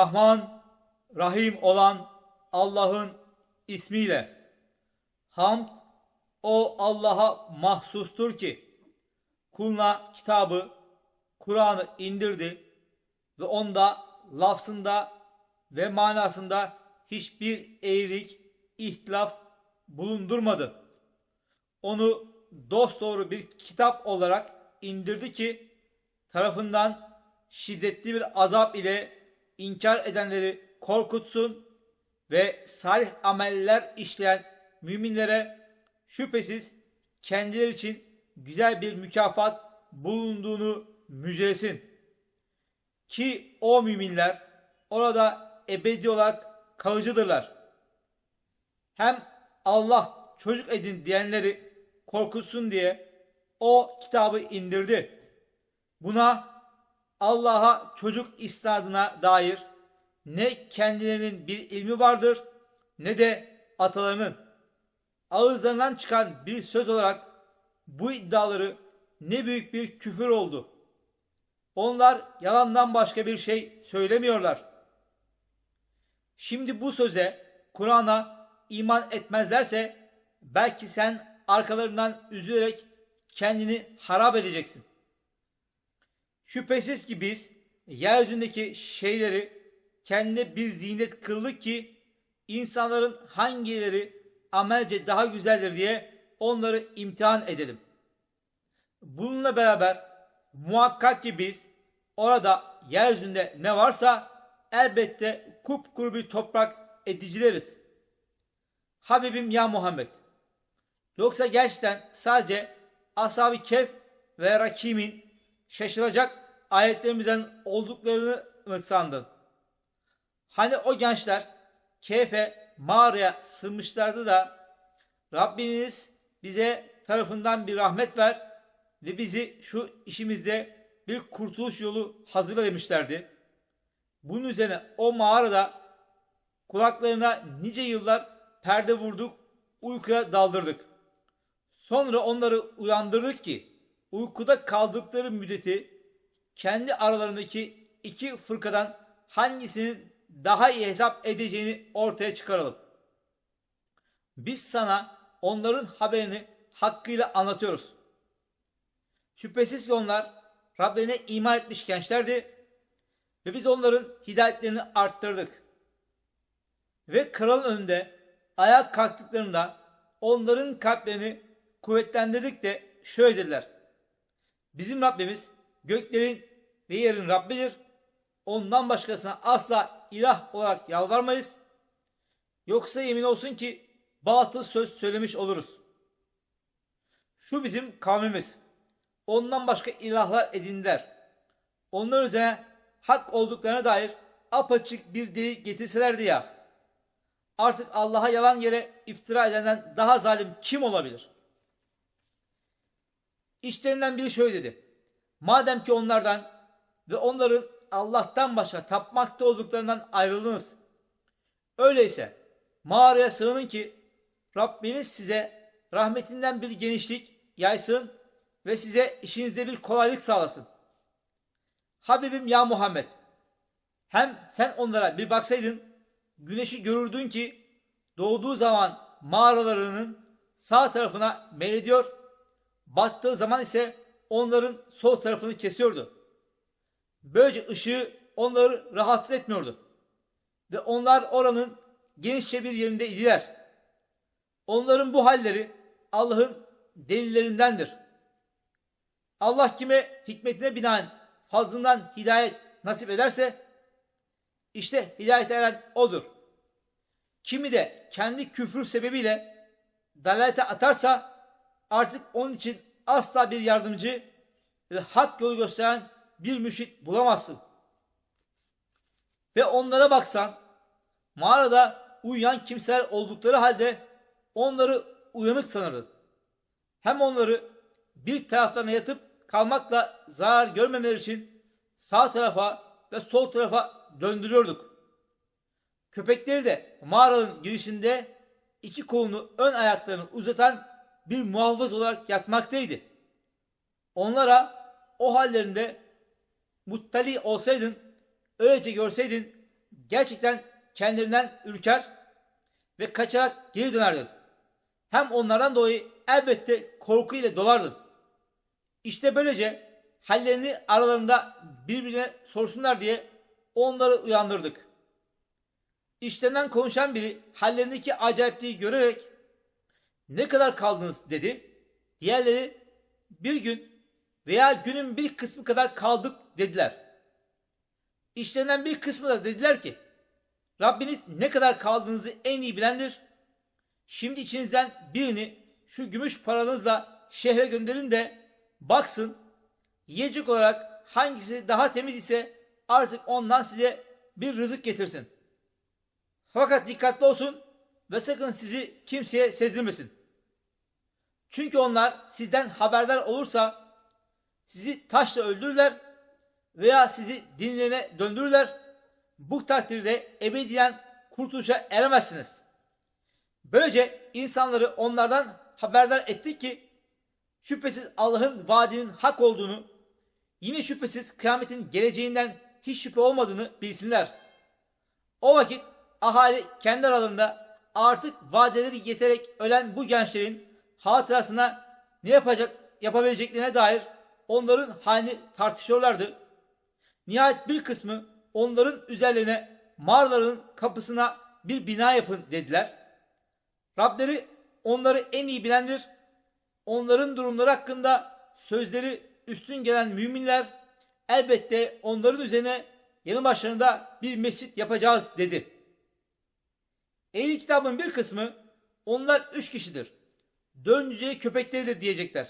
Rahman, Rahim olan Allah'ın ismiyle. Hamd o Allah'a mahsustur ki kuluna kitabı, Kur'an'ı indirdi ve onda lafzında ve manasında hiçbir eğrilik, ihtilaf bulundurmadı. Onu dosdoğru bir kitap olarak indirdi ki tarafından şiddetli bir azap ile inkar edenleri korkutsun ve salih ameller işleyen müminlere şüphesiz kendileri için güzel bir mükafat bulunduğunu müjdelesin. Ki o müminler orada ebedi olarak kalıcıdırlar. Hem Allah çocuk edin diyenleri korkutsun diye o kitabı indirdi. Buna Allah'a çocuk istadına dair ne kendilerinin bir ilmi vardır ne de atalarının ağızlarından çıkan bir söz olarak bu iddiaları ne büyük bir küfür oldu. Onlar yalandan başka bir şey söylemiyorlar. Şimdi bu söze, Kur'an'a iman etmezlerse belki sen arkalarından üzülerek kendini harap edeceksin. Şüphesiz ki biz yeryüzündeki şeyleri kendine bir zinet kıldık ki insanların hangileri amelce daha güzeldir diye onları imtihan edelim. Bununla beraber muhakkak ki biz orada yeryüzünde ne varsa elbette kupkuru bir toprak edicileriz. Habibim ya Muhammed. Yoksa gerçekten sadece Ashab-ı Kehf ve Rakim'in şaşılacak ayetlerimizden olduklarını mı sandın? Hani o gençler Kehf'e mağaraya sığmışlardı da Rabbimiz bize tarafından bir rahmet ver ve bizi şu işimizde bir kurtuluş yolu hazırla demişlerdi. Bunun üzerine o mağarada kulaklarına nice yıllar perde vurduk, uykuya daldırdık. Sonra onları uyandırdık ki uykuda kaldıkları müddeti kendi aralarındaki iki fırkadan hangisinin daha iyi hesap edeceğini ortaya çıkaralım. Biz sana onların haberini hakkıyla anlatıyoruz. Şüphesiz ki onlar Rablerine iman etmiş gençlerdi ve biz onların hidayetlerini arttırdık. Ve kralın önünde ayağa kalktıklarında onların kalplerini kuvvetlendirdik de şöyle dediler. Bizim Rabbimiz göklerin ve yerin Rabbidir. Ondan başkasına asla ilah olarak yalvarmayız. Yoksa yemin olsun ki batıl söz söylemiş oluruz. Şu bizim kavmimiz. Ondan başka ilahlar edindiler. Onlar üzerine hak olduklarına dair apaçık bir delil getirselerdi ya. Artık Allah'a yalan yere iftira edenden daha zalim kim olabilir? İşlerinden biri şöyle dedi. Madem ki onlardan ve onların Allah'tan başka tapmakta olduklarından ayrıldınız. Öyleyse mağaraya sığının ki Rabbiniz size rahmetinden bir genişlik yaysın ve size işinizde bir kolaylık sağlasın. Habibim ya Muhammed hem sen onlara bir baksaydın güneşi görürdün ki doğduğu zaman mağaralarının sağ tarafına meylediyor, battığı zaman ise onların sol tarafını kesiyordu. Böylece ışığı onları rahatsız etmiyordu. Ve onlar oranın genişçe bir yerinde idiler. Onların bu halleri Allah'ın delillerindendir. Allah kime hikmetine binaen fazlından hidayet nasip ederse işte hidayet eren odur. Kimi de kendi küfür sebebiyle dalalete atarsa artık onun için asla bir yardımcı ve hak yolu gösteren bir müşit bulamazsın. Ve onlara baksan mağarada uyuyan kimseler oldukları halde onları uyanık sanırdın. Hem onları bir taraflarına yatıp kalmakla zarar görmemeleri için sağ tarafa ve sol tarafa döndürüyorduk. Köpekleri de mağaranın girişinde iki kolunu ön ayaklarını uzatan bir muhafız olarak yatmaktaydı. Onlara o hallerinde muttali olsaydın, öylece görseydin gerçekten kendilerinden ürker ve kaçarak geri dönerdin. Hem onlardan dolayı elbette korku ile dolardın. İşte böylece hallerini aralarında birbirine sorsunlar diye onları uyandırdık. İşlerinden konuşan biri hallerindeki acayipliği görerek ne kadar kaldınız dedi. Diğerleri bir gün veya günün bir kısmı kadar kaldık dediler. İşlerinden bir kısmı da dediler ki Rabbiniz ne kadar kaldığınızı en iyi bilendir. Şimdi içinizden birini şu gümüş paranızla şehre gönderin de baksın yiyecek olarak hangisi daha temiz ise artık ondan size bir rızık getirsin. Fakat dikkatli olsun ve sakın sizi kimseye sezdirmesin. Çünkü onlar sizden haberdar olursa sizi taşla öldürürler veya sizi dinlerine döndürürler. Bu takdirde ebediyen kurtuluşa eremezsiniz. Böylece insanları onlardan haberdar ettik ki şüphesiz Allah'ın vaadinin hak olduğunu, yine şüphesiz kıyametin geleceğinden hiç şüphe olmadığını bilsinler. O vakit ahali kendi aralarında artık vadeleri yeterek ölen bu gençlerin hatırasına ne yapacak yapabileceklerine dair onların halini tartışıyorlardı. Nihayet bir kısmı onların üzerlerine mağaraların kapısına bir bina yapın dediler. Rableri onları en iyi bilendir. Onların durumları hakkında sözleri üstün gelen müminler elbette onların üzerine yanı başlarında bir mescit yapacağız dedi. Ehli kitabın bir kısmı onlar üç kişidir. Dördüncüleri köpekleridir diyecekler.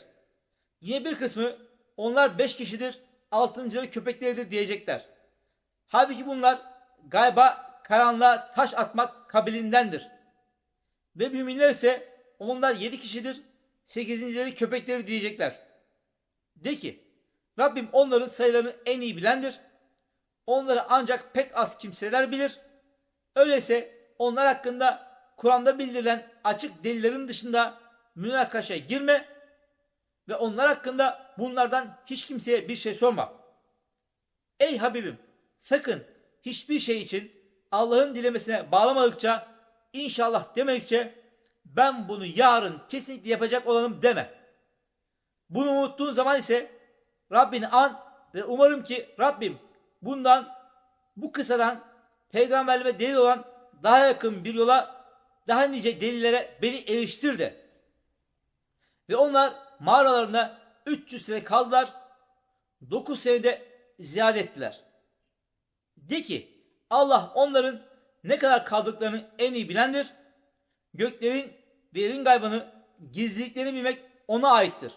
Yine bir kısmı onlar beş kişidir. Altıncıları köpekleridir diyecekler. Halbuki bunlar gayba karanlığa taş atmak kabilindendir. Ve müminler ise onlar yedi kişidir. Sekizincileri köpekleri diyecekler. De ki Rabbim onların sayılarını en iyi bilendir. Onları ancak pek az kimseler bilir. Öyleyse onlar hakkında Kur'an'da bildirilen açık delillerin dışında münakaşa girme ve onlar hakkında bunlardan hiç kimseye bir şey sorma. Ey Habibim sakın hiçbir şey için Allah'ın dilemesine bağlamadıkça inşallah demedikçe ben bunu yarın kesinlikle yapacak olanım deme. Bunu unuttuğun zaman ise Rabbini an ve umarım ki Rabbim bundan bu kısadan peygamberliğe delil olan daha yakın bir yola daha nice delillere beni eriştir de. Ve onlar mağaralarında 300 sene kaldılar. 9 senede ziyade ettiler. De ki Allah onların ne kadar kaldıklarını en iyi bilendir. Göklerin ve yerin gaybını gizliliklerini bilmek ona aittir.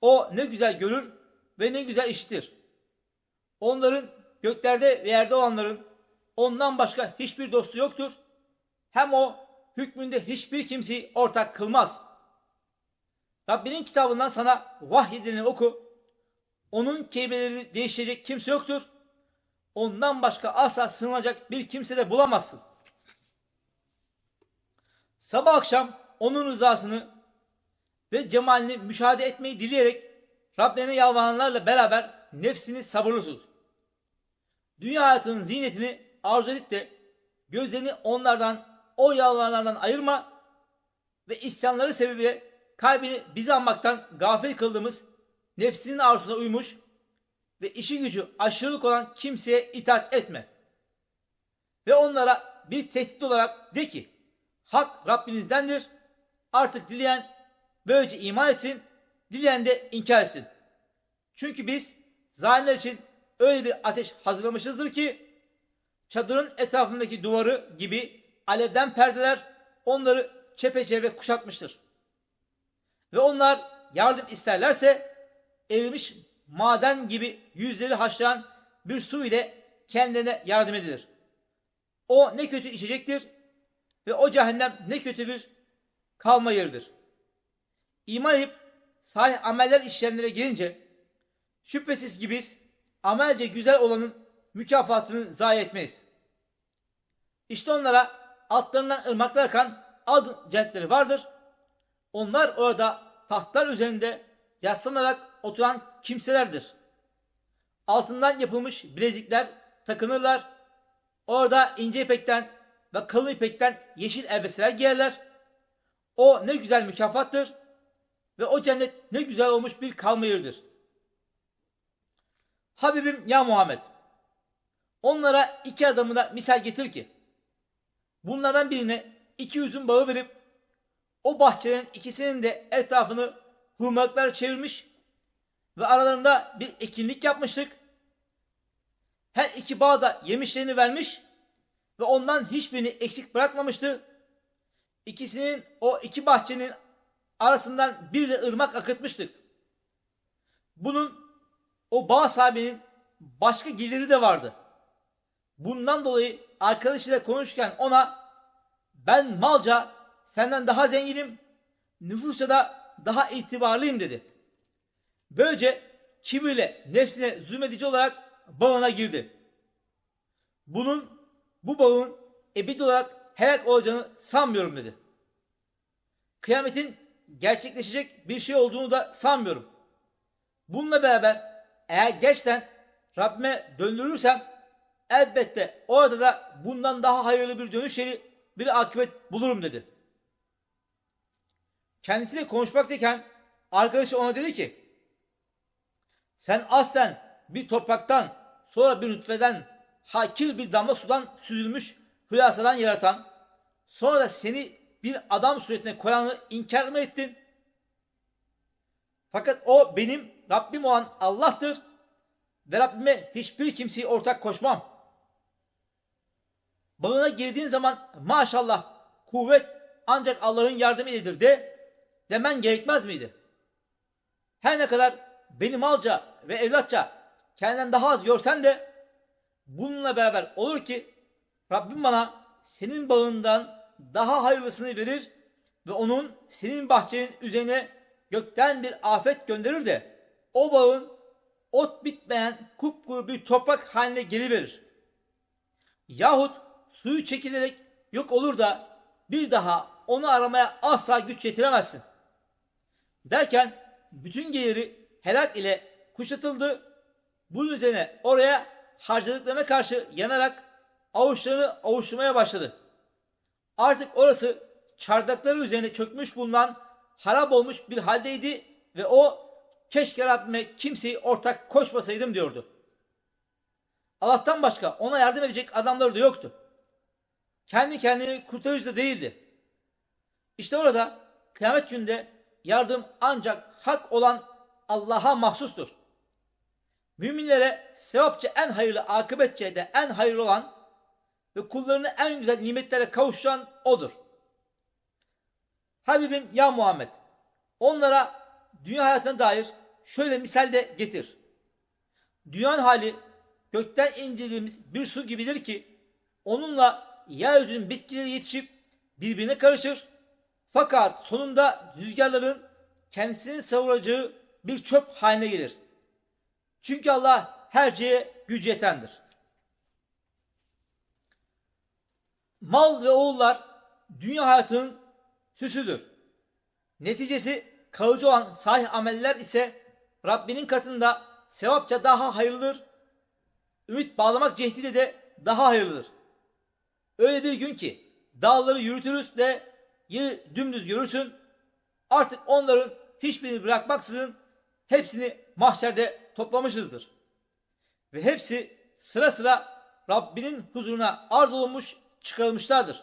O ne güzel görür ve ne güzel işitir. Onların göklerde ve yerde olanların ondan başka hiçbir dostu yoktur. Hem o hükmünde hiçbir kimseyi ortak kılmaz. Rabbinin kitabından sana vahyedileni oku. Onun kelimelerini değiştirecek kimse yoktur. Ondan başka asla sığınacak bir kimse de bulamazsın. Sabah akşam onun rızasını ve cemalini müşahede etmeyi dileyerek Rabbine yalvaranlarla beraber nefsini sabırlı tut. Dünya hayatının zinetini arzu edip de gözlerini onlardan, o yalvaranlardan ayırma ve isyanları sebebiyle kalbini bizi anmaktan gafil kıldığımız nefsinin arzusuna uymuş ve işi gücü aşırılık olan kimseye itaat etme. Ve onlara bir tehdit olarak de ki hak Rabbinizdendir. Artık dileyen böylece iman etsin, dileyen de inkar etsin. Çünkü biz zalimler için öyle bir ateş hazırlamışızdır ki çadırın etrafındaki duvarı gibi alevden perdeler onları çepeçevre kuşatmıştır. Ve onlar yardım isterlerse erimiş maden gibi yüzleri haşlayan bir su ile kendilerine yardım edilir. O ne kötü içecektir ve o cehennem ne kötü bir kalma yeridir. İman edip salih ameller işleyenlere gelince şüphesiz ki biz amelce güzel olanın mükafatını zayi etmeyiz. İşte onlara altlarından ırmaklar akan ad cennetleri vardır. Onlar orada tahtlar üzerinde yaslanarak oturan kimselerdir. Altından yapılmış bilezikler takınırlar. Orada ince ipekten ve kalın ipekten yeşil elbiseler giyerler. O ne güzel mükafattır ve o cennet ne güzel olmuş bir kalma yeridir. Habibim ya Muhammed onlara iki adamına misal getir ki bunlardan birine iki üzüm bağı verip o bahçelerin ikisinin de etrafını hurmalıklar çevirmiş ve aralarında bir ekinlik yapmıştık. Her iki bağ da yemişlerini vermiş ve ondan hiçbirini eksik bırakmamıştı. İkisinin o iki bahçenin arasından bir de ırmak akıtmıştık. Bunun o bağ sahibinin başka geliri de vardı. Bundan dolayı arkadaşıyla konuşurken ona ben malca senden daha zenginim, nüfusa da daha itibarlıyım dedi. Böylece kibirle nefsine zulmedici olarak bağına girdi. Bunun bu bağın ebedi olarak helak olacağını sanmıyorum dedi. Kıyametin gerçekleşecek bir şey olduğunu da sanmıyorum. Bununla beraber eğer gerçekten Rabbime döndürürsem elbette orada da bundan daha hayırlı bir dönüş yeri bir akıbet bulurum dedi. Kendisiyle konuşmaktayken arkadaşı ona dedi ki sen aslen bir topraktan sonra bir nütfeden hakir bir damla sudan süzülmüş hülasadan yaratan sonra da seni bir adam suretine koyanı inkar mı ettin? Fakat o benim Rabbim olan Allah'tır ve Rabbime hiçbir kimseyi ortak koşmam. Bağına girdiğin zaman maşallah kuvvet ancak Allah'ın yardımı iledir de demen gerekmez miydi? Her ne kadar beni malca ve evlatça kendinden daha az görsen de bununla beraber olur ki Rabbim bana senin bağından daha hayırlısını verir ve onun senin bahçenin üzerine gökten bir afet gönderir de o bağın ot bitmeyen kupkuru bir toprak haline geliverir. Yahut suyu çekilerek yok olur da bir daha onu aramaya asla güç yetiremezsin. Derken bütün geliri helak ile kuşatıldı. Bunun üzerine oraya harcadıklarına karşı yanarak avuçlarını avuşturmaya başladı. Artık orası çardakları üzerine çökmüş bulunan harap olmuş bir haldeydi ve o keşke Rabbime kimseyi ortak koşmasaydım diyordu. Allah'tan başka ona yardım edecek adamları da yoktu. Kendi kendini kurtarıcı da değildi. İşte orada kıyamet günde yardım ancak hak olan Allah'a mahsustur. Müminlere sevapça en hayırlı, akıbetçe de en hayırlı olan ve kullarını en güzel nimetlere kavuşturan O'dur. Habibim ya Muhammed, onlara dünya hayatına dair şöyle misal de getir. Dünyanın hali gökten indirdiğimiz bir su gibidir ki onunla yeryüzünün bitkileri yetişip birbirine karışır. Fakat sonunda rüzgarların kendisini savuracağı bir çöp haline gelir. Çünkü Allah her şeye gücü yetendir. Mal ve oğullar dünya hayatının süsüdür. Neticesi kalıcı olan sahih ameller ise Rabbinin katında sevapça daha hayırlıdır. Ümit bağlamak cehdiyle de daha hayırlıdır. Öyle bir gün ki dağları yürütürüz de yeri dümdüz görürsün. Artık onların hiçbirini bırakmaksızın hepsini mahşerde toplamışızdır. Ve hepsi sıra sıra Rabbinin huzuruna arz olunmuş çıkarılmışlardır.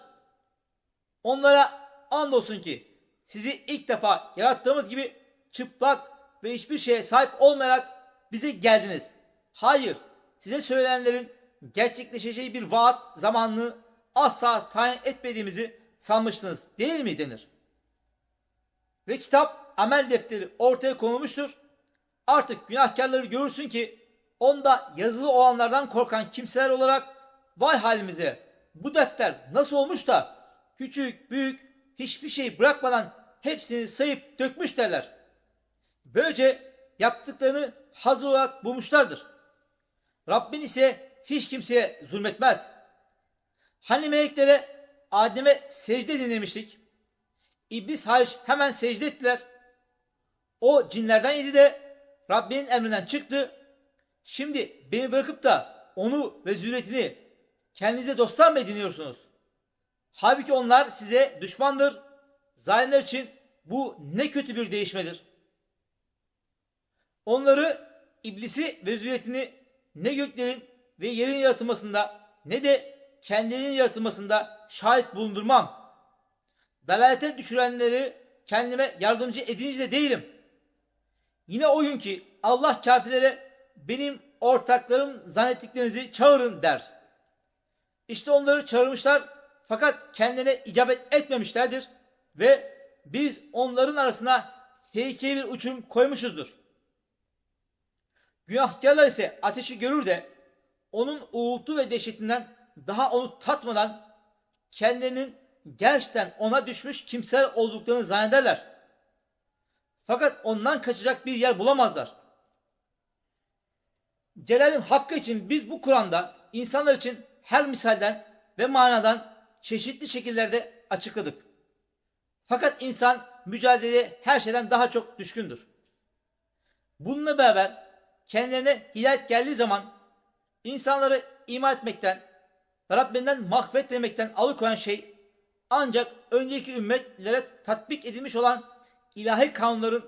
Onlara andolsun ki sizi ilk defa yarattığımız gibi çıplak ve hiçbir şeye sahip olmayarak bize geldiniz. Hayır, size söylenenlerin gerçekleşeceği bir vaat zamanını asla tayin etmediğimizi sanmıştınız değil mi denir. Ve kitap amel defteri ortaya konulmuştur. Artık günahkarları görürsün ki onda yazılı olanlardan korkan kimseler olarak vay halimize bu defter nasıl olmuş da küçük büyük hiçbir şey bırakmadan hepsini sayıp dökmüş derler. Böylece yaptıklarını hazır olarak bulmuşlardır. Rabbin ise hiç kimseye zulmetmez. Hani meleklere Adem'e secde dinlemiştik. İblis hariç hemen secde ettiler. O cinlerden yedi de Rabbinin emrinden çıktı. Şimdi beni bırakıp da onu ve zürriyetini kendinize dostlar mı ediniyorsunuz? Halbuki onlar size düşmandır. Zalimler için bu ne kötü bir değişmedir. Onları iblisi ve zürriyetini ne göklerin ve yerin yaratılmasında ne de kendilerinin yaratılmasında şahit bulundurmam. Dalalete düşürenleri kendime yardımcı edince de değilim. Yine o gün ki Allah kafirlere benim ortaklarım zannettiklerinizi çağırın der. İşte onları çağırmışlar fakat kendine icabet etmemişlerdir ve biz onların arasına tehlikeli bir uçurum koymuşuzdur. Günahkarlar ise ateşi görür de onun uğultu ve dehşetinden daha onu tatmadan kendilerinin gerçekten ona düşmüş kimseler olduklarını zannederler. Fakat ondan kaçacak bir yer bulamazlar. Celal'in hakkı için biz bu Kur'an'da insanlar için her misalden ve manadan çeşitli şekillerde açıkladık. Fakat insan mücadeleye her şeyden daha çok düşkündür. Bununla beraber kendilerine hidayet geldiği zaman insanları iman etmekten ve Rabbinden mahvet demekten alıkoyan şey ancak önceki ümmetlere tatbik edilmiş olan ilahi kanunların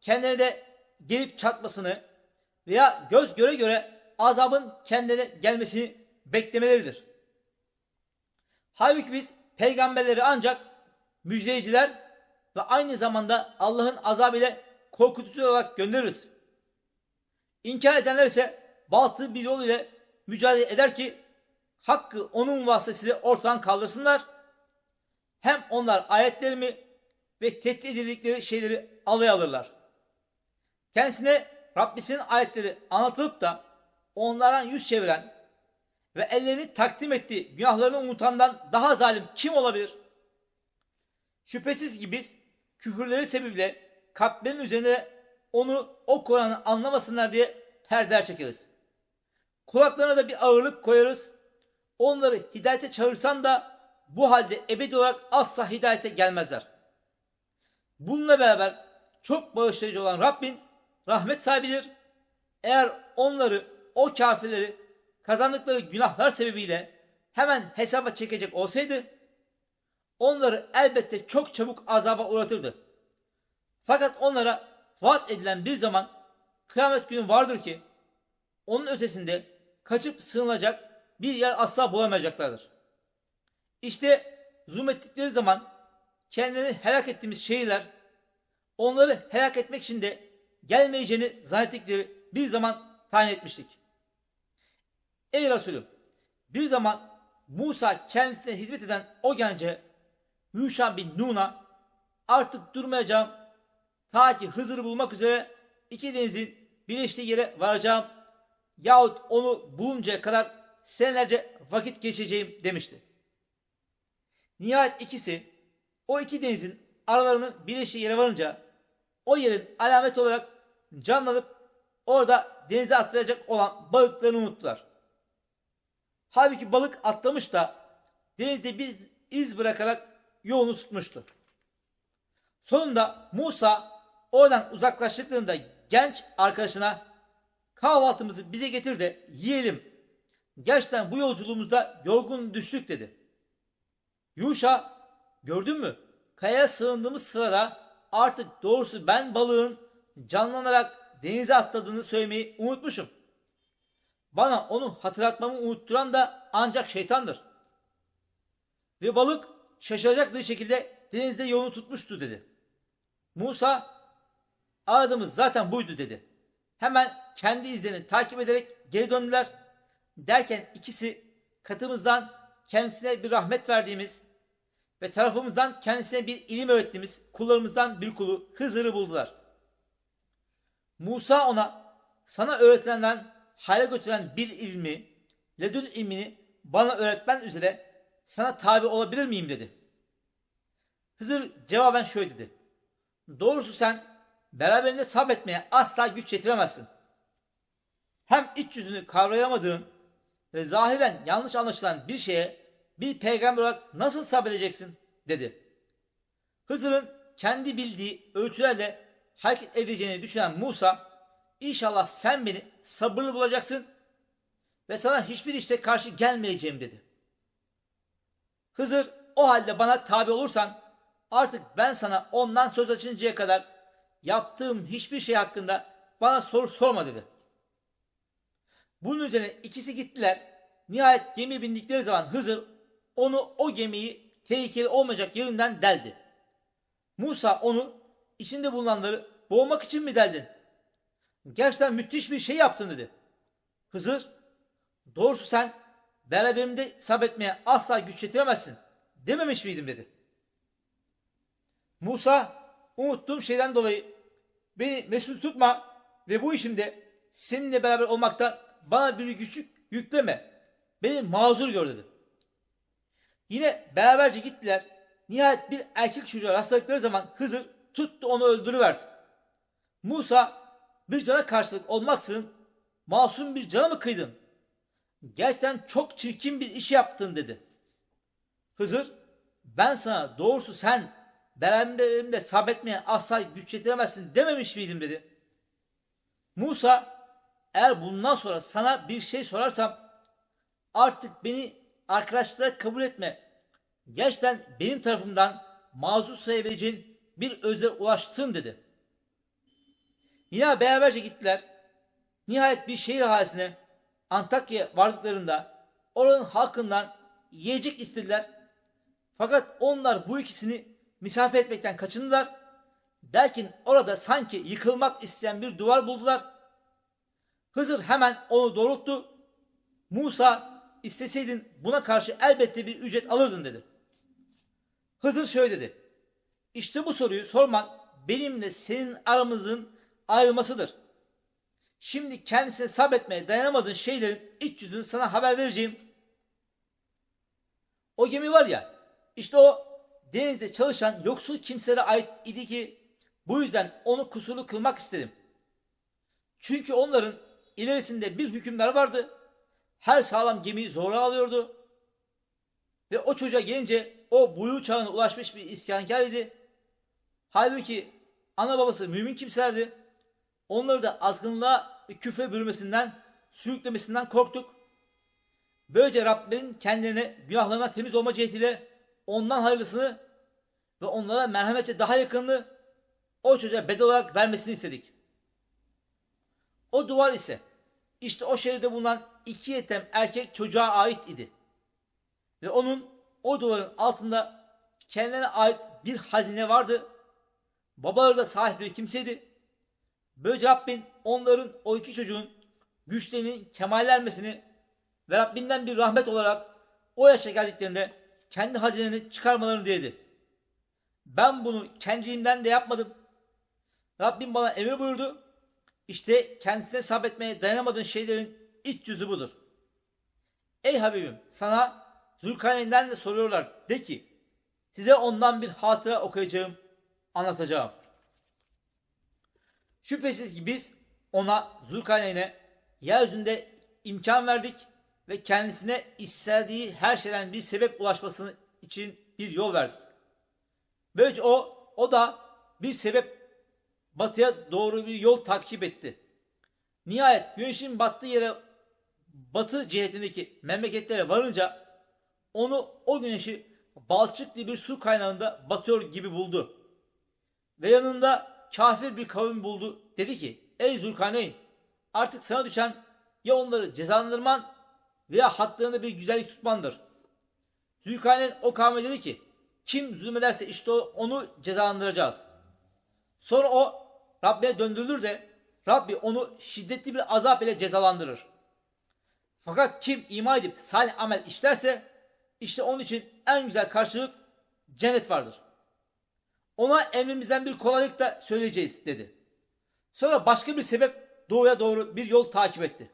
kendilerine de gelip çatmasını veya göz göre göre azabın kendilerine gelmesini beklemeleridir. Halbuki biz peygamberleri ancak müjdeyiciler ve aynı zamanda Allah'ın azabı ile korkutucu olarak göndeririz. İnkar edenler ise batıl bir yol ile mücadele eder ki hakkı onun vasıtasıyla ortadan kaldırsınlar. Hem onlar ayetlerimi ve tehdit edildikleri şeyleri alay alırlar. Kendisine Rabbisinin ayetleri anlatılıp da onlardan yüz çeviren ve ellerini takdim ettiği günahlarını unutandan daha zalim kim olabilir? Şüphesiz ki biz küfürleri sebebiyle kalplerin üzerine onu o Kur'an'ı anlamasınlar diye perder çekeriz. Kulaklarına da bir ağırlık koyarız. Onları hidayete çağırsan da bu halde ebedi olarak asla hidayete gelmezler. Bununla beraber çok bağışlayıcı olan Rabbin rahmet sahibidir. Eğer onları, o kafirleri kazandıkları günahlar sebebiyle hemen hesaba çekecek olsaydı onları elbette çok çabuk azaba uğratırdı. Fakat onlara vaat edilen bir zaman kıyamet günü vardır ki onun ötesinde kaçıp sığınacak bir yer asla bulamayacaklardır. İşte zulmettikleri zaman kendilerini helak ettiğimiz şeyler onları helak etmek için de gelmeyeceğini zannettikleri bir zaman tayin etmiştik. Ey Resulüm bir zaman Musa kendisine hizmet eden o gence Yuşa bin Nun'a artık durmayacağım ta ki Hızır'ı bulmak üzere iki denizin birleştiği yere varacağım yahut onu buluncaya kadar senelerce vakit geçeceğim demişti. Nihayet ikisi o iki denizin aralarının birleştiği yere varınca o yerin alamet olarak canlanıp orada denize atlayacak olan balıklarını unuttular. Halbuki balık atlamış da denizde bir iz bırakarak yolunu tutmuştu. Sonunda Musa oradan uzaklaştıklarında genç arkadaşına kahvaltımızı bize getir de yiyelim. Gerçekten bu yolculuğumuzda yorgun düştük dedi. Yuşa gördün mü? Kayaya sığındığımız sırada artık doğrusu ben balığın canlanarak denize atladığını söylemeyi unutmuşum. Bana onu hatırlatmamı unutturan da ancak şeytandır. Ve balık şaşıracak bir şekilde denizde yolunu tutmuştu dedi. Musa aradığımız zaten buydu dedi. Hemen kendi izlerini takip ederek geri döndüler. Derken ikisi katımızdan kendisine bir rahmet verdiğimiz ve tarafımızdan kendisine bir ilim öğrettiğimiz kullarımızdan bir kulu Hızır'ı buldular. Musa ona sana öğretilenden hale götüren bir ilmi, ledül ilmini bana öğretmen üzere sana tabi olabilir miyim dedi. Hızır cevaben şöyle dedi. Doğrusu sen beraberinde sabretmeye asla güç yetiremezsin. Hem iç yüzünü kavrayamadığın ve zahiren yanlış anlaşılan bir şeye bir peygamber olarak nasıl sabredeceksin dedi. Hızır'ın kendi bildiği ölçülerle hareket edeceğini düşünen Musa inşallah sen beni sabırlı bulacaksın ve sana hiçbir işte karşı gelmeyeceğim dedi. Hızır o halde bana tabi olursan artık ben sana ondan söz açıncaya kadar yaptığım hiçbir şey hakkında bana soru sorma dedi. Bunun üzerine ikisi gittiler. Nihayet gemiye bindikleri zaman Hızır onu o gemiyi tehlikeli olmayacak yerinden deldi. Musa onu içinde bulunanları boğmak için mi deldin? Gerçekten müthiş bir şey yaptın dedi. Hızır doğrusu sen beraberimde sabretmeye asla güç yetiremezsin dememiş miydim dedi. Musa unuttuğum şeyden dolayı beni mesul tutma ve bu işimde seninle beraber olmaktan bana bir güçlük yükleme. Beni mazur gör dedi. Yine beraberce gittiler. Nihayet bir erkek çocuğa rastladıkları zaman Hızır tuttu onu öldürüverdi. Musa bir cana karşılık olmaksızın masum bir cana mı kıydın? Gerçekten çok çirkin bir iş yaptın dedi. Hızır ben sana doğrusu sen beraberimde sabretmeye asla güç yetiremezsin dememiş miydim dedi. Musa eğer bundan sonra sana bir şey sorarsam artık beni arkadaşlara kabul etme. Gerçekten benim tarafımdan mazur sayabileceğin bir öze ulaştın dedi. Yine beraberce gittiler. Nihayet bir şehir ahalisine Antakya'ya vardıklarında oranın halkından yiyecek istediler. Fakat onlar bu ikisini misafir etmekten kaçındılar. Derken orada sanki yıkılmak isteyen bir duvar buldular. Hızır hemen onu doğrulttu. Musa isteseydin buna karşı elbette bir ücret alırdın dedi. Hızır şöyle dedi. İşte bu soruyu sorman benimle senin aramızın ayrılmasıdır. Şimdi kendisine sabretmeye dayanamadığın şeylerin iç yüzünü sana haber vereceğim. O gemi var ya, işte o denizde çalışan yoksul kimselere ait idi ki bu yüzden onu kusurlu kılmak istedim. Çünkü onların ilerisinde bir hükümdar vardı. Her sağlam gemiyi zora alıyordu. Ve o çocuğa gelince o buluğ çağına ulaşmış bir isyankar idi. Halbuki ana babası mümin kimselerdi. Onları da azgınlığa ve küfre bürümesinden, sürüklemesinden korktuk. Böylece Rabbin kendilerine günahlarına temiz olma cihetiyle ondan hayırlısını ve onlara merhametçe daha yakınını o çocuğa bedel olarak vermesini istedik. O duvar ise işte o şehirde bulunan iki yetem erkek çocuğa ait idi. Ve onun o duvarın altında kendine ait bir hazine vardı. Babaları da sahip bir kimseydi. Böylece Rabbin onların o iki çocuğun güçlerinin kemallenmesini ve Rabbinden bir rahmet olarak o yaşa geldiklerinde kendi hazinelerini çıkarmalarını diledi. Ben bunu kendiliğimden de yapmadım. Rabbim bana emir buyurdu. İşte kendisine sabretmeye dayanamadığın şeylerin iç yüzü budur. Ey Habibim sana Zülkarneyn'den de soruyorlar. De ki size ondan bir hatıra okuyacağım, anlatacağım. Şüphesiz ki biz ona Zülkarneyn'e yeryüzünde imkan verdik ve kendisine istediği her şeyden bir sebep ulaşmasını için bir yol verdik. Böylece o, o da bir sebep batıya doğru bir yol takip etti. Nihayet güneşin battığı yere batı cihetindeki memleketlere varınca onu o güneşi balçıklı bir su kaynağında batıyor gibi buldu. Ve yanında kafir bir kavim buldu. Dedi ki ey Zülkarneyn artık sana düşen ya onları cezalandırman veya haklarında bir güzellik tutmandır. Zülkarneyn o kavme dedi ki kim zulmederse işte onu cezalandıracağız. Sonra o Rabbine döndürülür de Rabbi onu şiddetli bir azap ile cezalandırır. Fakat kim iman edip salih amel işlerse işte onun için en güzel karşılık cennet vardır. Ona emrimizden bir kolaylık da söyleyeceğiz dedi. Sonra başka bir sebep doğuya doğru bir yol takip etti.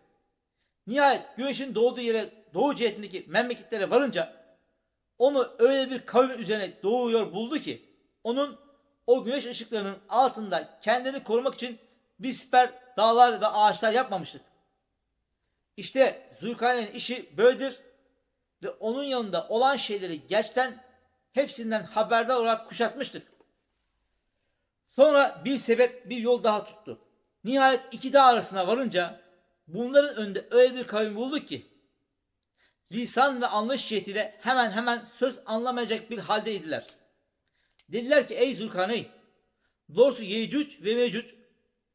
Nihayet güneşin doğduğu yere doğu cihetindeki memleketlere varınca onu öyle bir kavim üzerine doğuyor buldu ki onun o güneş ışıklarının altında kendini korumak için bir siper dağlar ve ağaçlar yapmamıştık. İşte Zülkarneyn'in işi böyledir ve onun yanında olan şeyleri gerçekten hepsinden haberdar olarak kuşatmıştık. Sonra bir sebep bir yol daha tuttu. Nihayet iki dağ arasına varınca bunların önünde öyle bir kavim bulduk ki lisan ve anlayış cihetiyle hemen hemen söz anlamayacak bir haldeydiler. Dediler ki ey Zülkarneyn doğrusu Yecüc ve Mecüc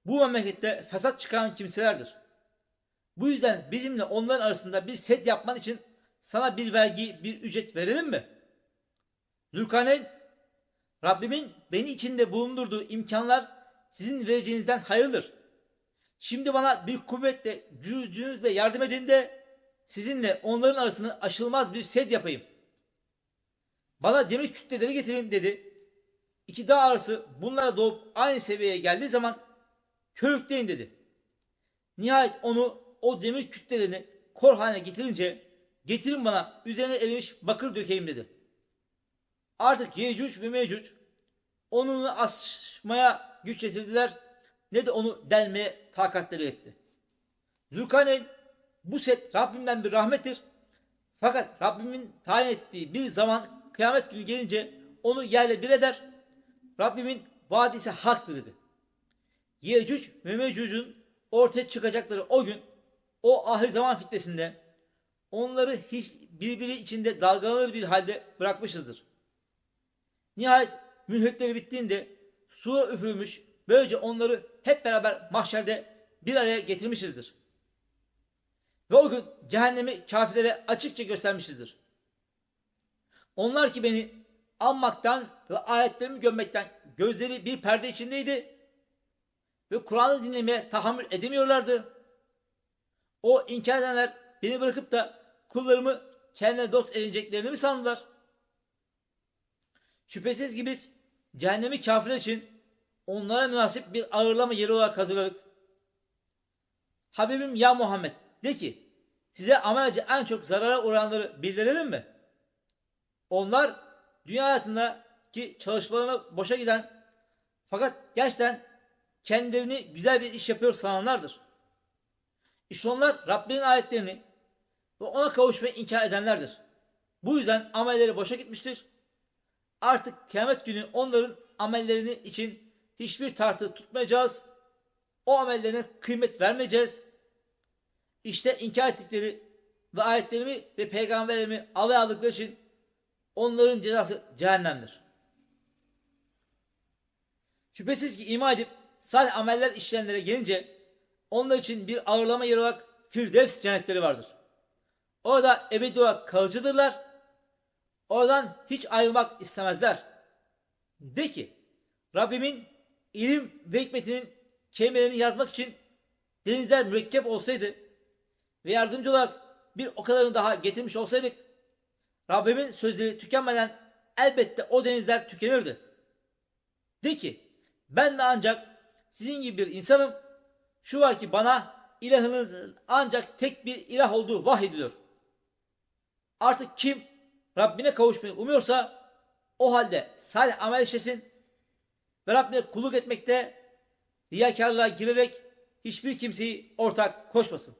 bu memlekette fesat çıkaran kimselerdir. Bu yüzden bizimle onların arasında bir set yapman için sana bir vergi, bir ücret verelim mi? Zülkarneyn, Rabbimin beni içinde bulundurduğu imkanlar sizin vereceğinizden hayırdır. Şimdi bana bir kuvvetle, gücünüzle yardım edin de sizinle onların arasını aşılmaz bir set yapayım. Bana demir kütleleri getirin dedi. İki dağ arası bunlara doğup aynı seviyeye geldiği zaman körükleyin dedi. Nihayet onu o demir kütlelerini kor haline getirince getirin bana üzerine erimiş bakır dökeyim dedi. Artık Yecüc ve Mecüc onunu aşmaya güç getirdiler ne de onu delmeye takatleri etti. Zülkarneyn bu set Rabbimden bir rahmettir. Fakat Rabbimin tayin ettiği bir zaman kıyamet günü gelince onu yerle bir eder. Rabbimin vadisi haktır dedi. Yecüc ve Mecüc'ün ortaya çıkacakları o gün o ahir zaman fitnesinde onları hiç birbiri içinde dalgalanır bir halde bırakmışızdır. Nihayet mühletleri bittiğinde suya üfürülmüş böylece onları hep beraber mahşerde bir araya getirmişizdir. Ve o gün cehennemi kafirlere açıkça göstermişizdir. Onlar ki beni anmaktan ve ayetlerimi gömmekten gözleri bir perde içindeydi ve Kur'an'ı dinlemeye tahammül edemiyorlardı. O inkar edenler beni bırakıp da kullarımı kendine dost edineceklerini mi sandılar? Şüphesiz ki biz cehennemi kafirler için onlara münasip bir ağırlama yeri olarak hazırladık. Habibim ya Muhammed de ki size amelce en çok zarara uğrayanları bildirelim mi? Onlar dünya hayatındaki çalışmalarına boşa giden fakat gerçekten kendilerini güzel bir iş yapıyor sananlardır. İşte onlar Rabbinin ayetlerini ve ona kavuşmayı inkar edenlerdir. Bu yüzden amelleri boşa gitmiştir. Artık kıyamet günü onların amellerini için hiçbir tartı tutmayacağız. O amellerine kıymet vermeyeceğiz. İşte inkar ettikleri ve ayetlerimi ve peygamberlerimi alay aldıkları için onların cezası cehennemdir. Şüphesiz ki iman edip salih ameller işleyenlere gelince onlar için bir ağırlama yeri olarak Firdevs cennetleri vardır. Orada ebedi olarak kalıcıdırlar. Oradan hiç ayrılmak istemezler. De ki Rabbimin ilim ve hikmetinin kelimelerini yazmak için denizler mürekkep olsaydı ve yardımcı olarak bir o kadarını daha getirmiş olsaydık Rabbimin sözleri tükenmeden elbette o denizler tükenirdi. De ki ben de ancak sizin gibi bir insanım. Şu var ki bana ilahınızın ancak tek bir ilah olduğu vahyediliyor. Artık kim Rabbine kavuşmayı umuyorsa o halde salih amel işlesin ve Rabbine kulluk etmekte riyakarlığa girerek hiçbir kimseyi ortak koşmasın.